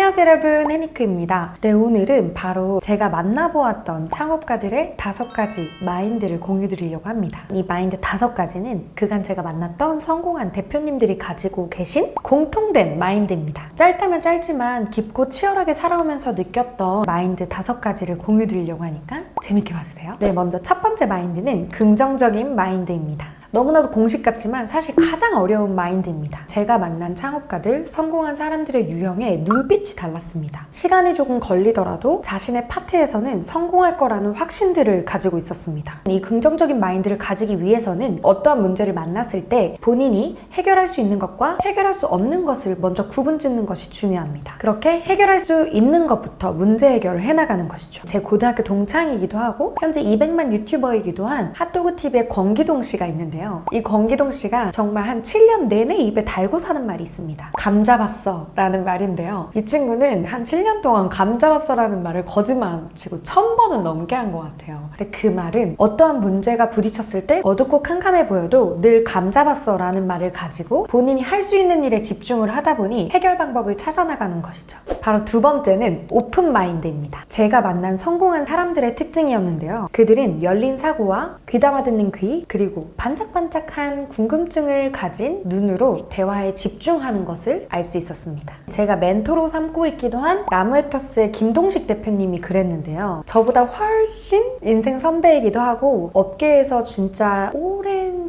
안녕하세요 여러분 해니크입니다. 네 오늘은 바로 제가 만나보았던 창업가들의 다섯 가지 마인드를 공유 드리려고 합니다. 이 마인드 다섯 가지는 그간 제가 만났던 성공한 대표님들이 가지고 계신 공통된 마인드입니다. 짧다면 짧지만 깊고 치열하게 살아오면서 느꼈던 마인드 다섯 가지를 공유 드리려고 하니까 재밌게 봐주세요. 네 먼저 첫 번째 마인드는 긍정적인 마인드입니다. 너무나도 공식 같지만 사실 가장 어려운 마인드입니다. 제가 만난 창업가들, 성공한 사람들의 유형에 눈빛이 달랐습니다. 시간이 조금 걸리더라도 자신의 파트에서는 성공할 거라는 확신들을 가지고 있었습니다. 이 긍정적인 마인드를 가지기 위해서는 어떠한 문제를 만났을 때 본인이 해결할 수 있는 것과 해결할 수 없는 것을 먼저 구분 짓는 것이 중요합니다. 그렇게 해결할 수 있는 것부터 문제 해결을 해나가는 것이죠. 제 고등학교 동창이기도 하고 현재 200만 유튜버이기도 한 핫도그 TV의 권기동 씨가 있는데 요. 이 권기동 씨가 정말 한 7년 내내 입에 달고 사는 말이 있습니다. 감 잡았어 라는 말인데요. 이 친구는 한 7년 동안 감 잡았어 라는 말을 거짓말 안 치고 천 번은 넘게 한 것 같아요. 근데 그 말은 어떠한 문제가 부딪혔을 때 어둡고 캄캄해 보여도 늘감 잡았어 라는 말을 가지고 본인이 할 수 있는 일에 집중을 하다 보니 해결 방법을 찾아나가는 것이죠. 바로 두 번째는 오픈 마인드입니다. 제가 만난 성공한 사람들의 특징이었는데요. 그들은 열린 사고와 귀담아 듣는 귀, 그리고 반짝 반짝한 궁금증을 가진 눈으로 대화에 집중하는 것을 알 수 있었습니다. 제가 멘토로 삼고 있기도 한 나무에터스의 김동식 대표님이 그랬는데요. 저보다 훨씬 인생 선배이기도 하고 업계에서 진짜 오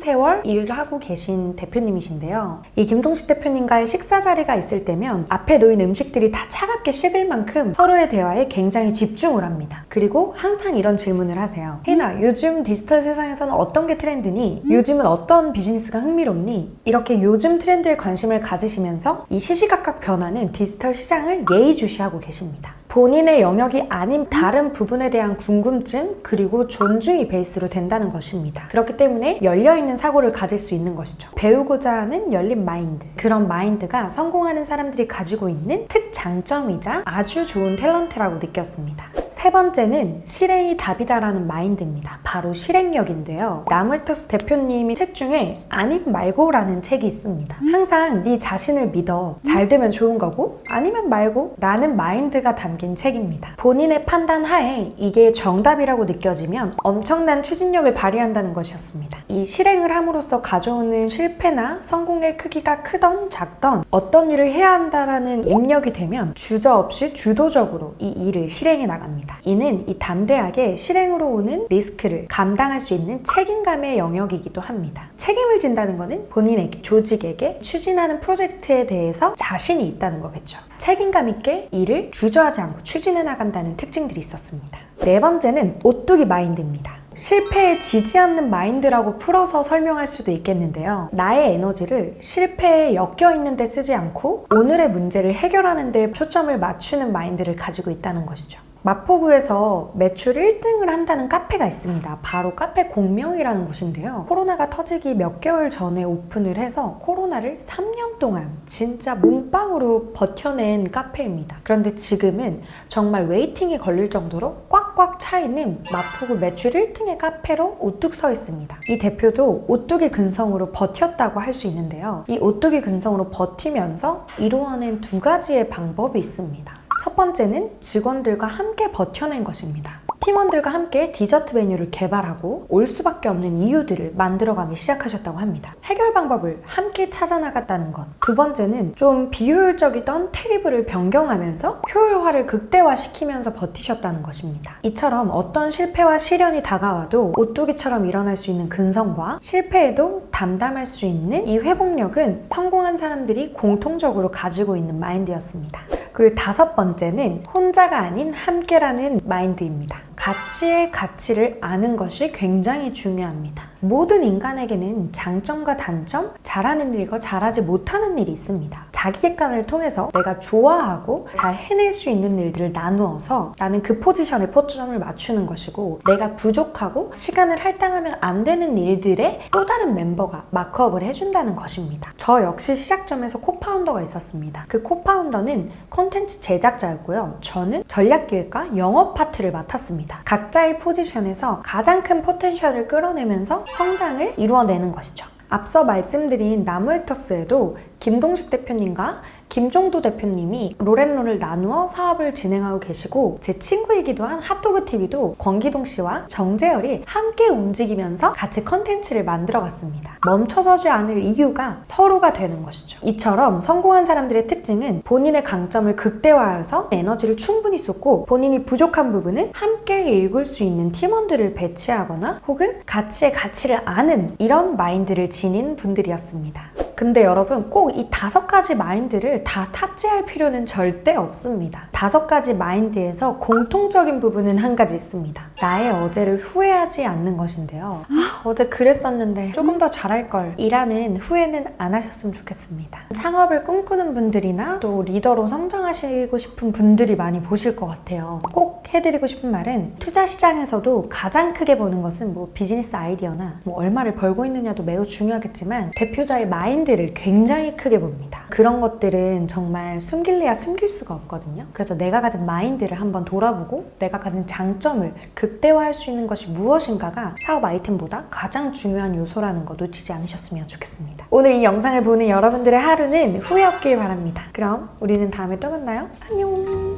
랜 세월 일을 하고 계신 대표님이신데요. 이 김동식 대표님과의 식사 자리가 있을 때면 앞에 놓인 음식들이 다 차갑게 식을 만큼 서로의 대화에 굉장히 집중을 합니다. 그리고 항상 이런 질문을 하세요. 혜나, 요즘 디지털 세상에서는 어떤 게 트렌드니? 요즘은 어떤 비즈니스가 흥미롭니? 이렇게 요즘 트렌드에 관심을 가지시면서 이 시시각각 변하는 디지털 시장을 예의주시하고 계십니다. 본인의 영역이 아닌 다른 부분에 대한 궁금증 그리고 존중이 베이스로 된다는 것입니다. 그렇기 때문에 열려있는 사고를 가질 수 있는 것이죠. 배우고자 하는 열린 마인드. 그런 마인드가 성공하는 사람들이 가지고 있는 특장점이자 아주 좋은 탤런트라고 느꼈습니다. 세 번째는 실행이 답이다라는 마인드입니다. 바로 실행력인데요. 나무에터스 대표님이 책 중에 아님 말고라는 책이 있습니다. 항상 네 자신을 믿어. 잘 되면 좋은 거고 아니면 말고 라는 마인드가 담긴 책입니다. 본인의 판단 하에 이게 정답이라고 느껴지면 엄청난 추진력을 발휘한다는 것이었습니다. 이 실행을 함으로써 가져오는 실패나 성공의 크기가 크던 작던 어떤 일을 해야 한다라는 입력이 되면 주저없이 주도적으로 이 일을 실행해 나갑니다. 이는 이 담대하게 실행으로 오는 리스크를 감당할 수 있는 책임감의 영역이기도 합니다. 책임을 진다는 것은 본인에게, 조직에게 추진하는 프로젝트에 대해서 자신이 있다는 거겠죠. 책임감 있게 일을 주저하지 않고 추진해 나간다는 특징들이 있었습니다. 네 번째는 오뚜기 마인드입니다. 실패에 지지 않는 마인드라고 풀어서 설명할 수도 있겠는데요. 나의 에너지를 실패에 엮여 있는 데 쓰지 않고 오늘의 문제를 해결하는 데 초점을 맞추는 마인드를 가지고 있다는 것이죠. 마포구에서 매출 1등을 한다는 카페가 있습니다. 바로 카페 공명이라는 곳인데요. 코로나가 터지기 몇 개월 전에 오픈을 해서 코로나를 3년 동안 진짜 몸빵으로 버텨낸 카페입니다. 그런데 지금은 정말 웨이팅에 걸릴 정도로 꽉꽉 차 있는 마포구 매출 1등의 카페로 우뚝 서 있습니다. 이 대표도 오뚜기 근성으로 버텼다고 할 수 있는데요. 이 오뚜기 근성으로 버티면서 이루어낸 두 가지의 방법이 있습니다. 첫 번째는 직원들과 함께 버텨낸 것입니다. 팀원들과 함께 디저트 메뉴를 개발하고 올 수밖에 없는 이유들을 만들어가기 시작하셨다고 합니다. 해결 방법을 함께 찾아나갔다는 것. 두 번째는 좀 비효율적이던 테이블을 변경하면서 효율화를 극대화시키면서 버티셨다는 것입니다. 이처럼 어떤 실패와 시련이 다가와도 오뚜기처럼 일어날 수 있는 근성과 실패에도 담담할 수 있는 이 회복력은 성공한 사람들이 공통적으로 가지고 있는 마인드였습니다. 그리고 다섯 번째는 혼자가 아닌 함께라는 마인드입니다. 가치의 가치를 아는 것이 굉장히 중요합니다. 모든 인간에게는 장점과 단점, 잘하는 일과 잘하지 못하는 일이 있습니다. 자기 객관을 통해서 내가 좋아하고 잘 해낼 수 있는 일들을 나누어서 나는 그 포지션에 포점을 맞추는 것이고 내가 부족하고 시간을 할당하면 안 되는 일들에 또 다른 멤버가 마크업을 해준다는 것입니다. 저 역시 시작점에서 코파운더가 있었습니다. 그 코파운더는 콘텐츠 제작자였고요. 저는 전략기획과 영업 파트를 맡았습니다. 각자의 포지션에서 가장 큰 포텐셜을 끌어내면서 성장을 이루어내는 것이죠. 앞서 말씀드린 나무에터스에도 김동식 대표님과 김종도 대표님이 로렌론을 나누어 사업을 진행하고 계시고 제 친구이기도 한 핫도그 TV도 권기동 씨와 정재열이 함께 움직이면서 같이 컨텐츠를 만들어 갔습니다. 멈춰서지 않을 이유가 서로가 되는 것이죠. 이처럼 성공한 사람들의 특징은 본인의 강점을 극대화해서 에너지를 충분히 쏟고 본인이 부족한 부분은 함께 읽을 수 있는 팀원들을 배치하거나 혹은 가치의 가치를 아는 이런 마인드를 지닌 분들이었습니다. 근데 여러분 꼭 이 다섯 가지 마인드를 다 탑재할 필요는 절대 없습니다. 다섯 가지 마인드에서 공통적인 부분은 한 가지 있습니다. 나의 어제를 후회하지 않는 것인데요. 아, 어제 그랬었는데 조금 더 잘할 걸 이라는 후회는 안 하셨으면 좋겠습니다. 창업을 꿈꾸는 분들이나 또 리더로 성장하시고 싶은 분들이 많이 보실 것 같아요. 꼭 해드리고 싶은 말은 투자 시장에서도 가장 크게 보는 것은 뭐 비즈니스 아이디어나 뭐 얼마를 벌고 있느냐도 매우 중요하겠지만 대표자의 마인드 를 굉장히 크게 봅니다. 그런 것들은 정말 숨길래야 숨길 수가 없거든요. 그래서 내가 가진 마인드를 한번 돌아보고 내가 가진 장점을 극대화할 수 있는 것이 무엇인가가 사업 아이템보다 가장 중요한 요소라는 거 놓치지 않으셨으면 좋겠습니다. 오늘 이 영상을 보는 여러분들의 하루는 후회 없길 바랍니다. 그럼 우리는 다음에 또 만나요. 안녕!